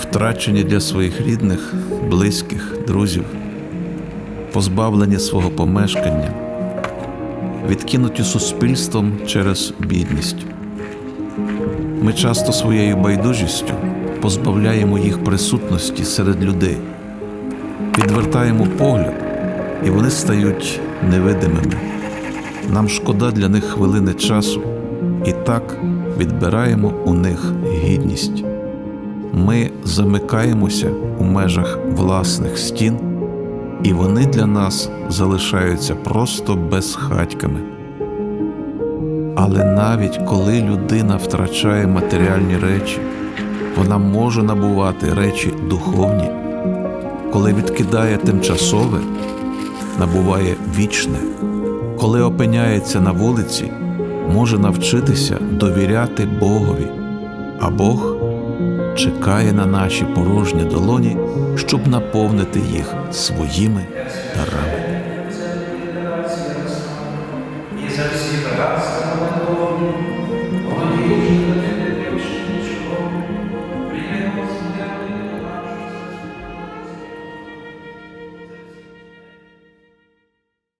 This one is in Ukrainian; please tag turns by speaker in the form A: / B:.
A: втрачені для своїх рідних, близьких, друзів, позбавлені свого помешкання, відкинуті суспільством через бідність. Ми часто своєю байдужістю позбавляємо їх присутності серед людей, відвертаємо погляд, і вони стають невидимими. Нам шкода для них хвилини часу, і так відбираємо у них гідність. Ми замикаємося у межах власних стін, і вони для нас залишаються просто безхатьками. Але навіть коли людина втрачає матеріальні речі, вона може набувати речі духовні, коли відкидає тимчасове, набуває вічне, коли опиняється на вулиці, може навчитися довіряти Богові, а Бог чекає на наші порожні долоні, щоб наповнити їх своїми дарами.
B: І за всі